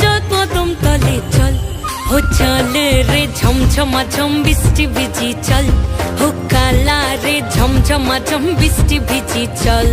চল কদম তলে চল। ও চল রে ঝমঝমা ঝম, বৃষ্টি ভিজি চল। ও কালা রে ঝমঝমা ঝম, বৃষ্টি ভিজি চল।